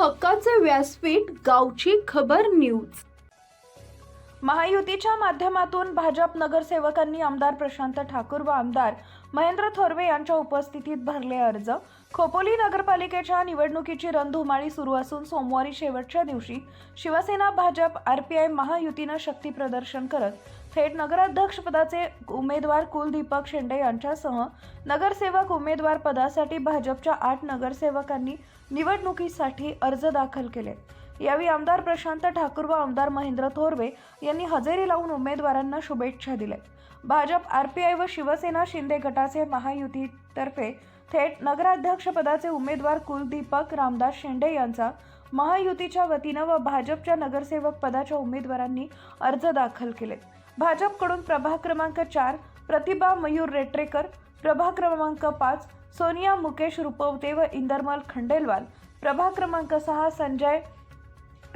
हक्काचे व्यासपीठ गावची खबर न्यूज. महायुतीच्या माध्यमातून भाजप नगरसेवकांनी आमदार प्रशांत ठाकूर व आमदार महेंद्र थोरवे यांच्या उपस्थितीत भरले अर्ज. खोपोली नगरपालिकेच्या निवडणुकीची रणधुमाळी सुरू असून सोमवारी शेवटच्या दिवशी शिवसेना भाजप आरपीआय महायुतीनं शक्ती प्रदर्शन करत थेट नगराध्यक्षपदाचे उमेदवार कुलदीपक शेंडे यांच्यासह नगरसेवक उमेदवार पदासाठी भाजपच्या आठ नगरसेवकांनी निवडणुकीसाठी अर्ज दाखल केले. यावेळी आमदार प्रशांत ठाकूर व आमदार महेंद्र थोरवे यांनी हजेरी लावून उमेदवारांना शुभेच्छा दिल्या. भाजप आरपीआय व शिवसेना शिंदे गटाचे महायुतीतर्फे थेट नगराध्यक्षपदाचे उमेदवार कुलदीपक रामदास शेंडे यांचा महायुतीच्या वतीनं व भाजपच्या नगरसेवक पदाच्या उमेदवारांनी अर्ज दाखल केले. भाजपकडून प्रभाग क्रमांक चार प्रतिभा मयूर रेट्रेकर प्रभाग क्रमांक पाच सोनिया मुकेश रुपवते व इंदरमल खंडेलवाल प्रभाग क्रमांक सहा संजय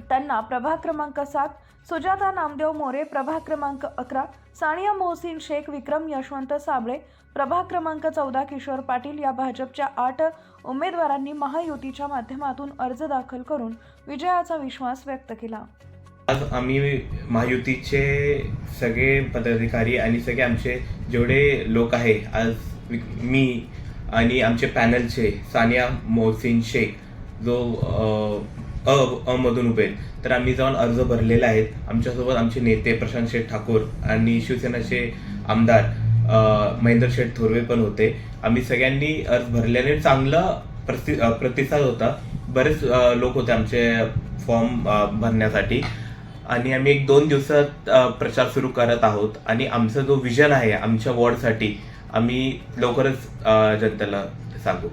त्यांना प्रभाग क्रमांक सात सुजाता नामदेव मोरे प्रभाग क्रमांक अकरा सानिया मोहसिन शेख विक्रम यशवंत साबळे प्रभाग क्रमांक चौदा किशोर पाटील या भाजपच्या आठ उमेदवारांनी महायुतीच्या माध्यमातून अर्ज दाखल करून विजयाचा विश्वास व्यक्त केला. आज आम्ही महायुतीचे सगळे पदाधिकारी आणि सगळे आमचे जेवढे लोक आहे आज मी आणि आमचे पॅनलचे सानिया मोहसिन शेख जो अ, अ अमधून उभे आहेत, तर आम्ही जाऊन अर्ज भरलेले आहेत. आमच्यासोबत आमचे नेते प्रशांत शेठ ठाकूर आणि शिवसेनाचे आमदार महेंद्र शेठ थोरवे पण होते. आम्ही सगळ्यांनी अर्ज भरल्याने चांगला प्रति प्रतिसाद होता. बरेच लोक होते आमचे फॉर्म भरण्यासाठी. आणि आम्ही एक दोन दिवसात प्रचार सुरू करत आहोत. आणि आमचा जो विजन आहे आमच्या वॉर्डसाठी आम्ही लवकरच जनतेला सांगू.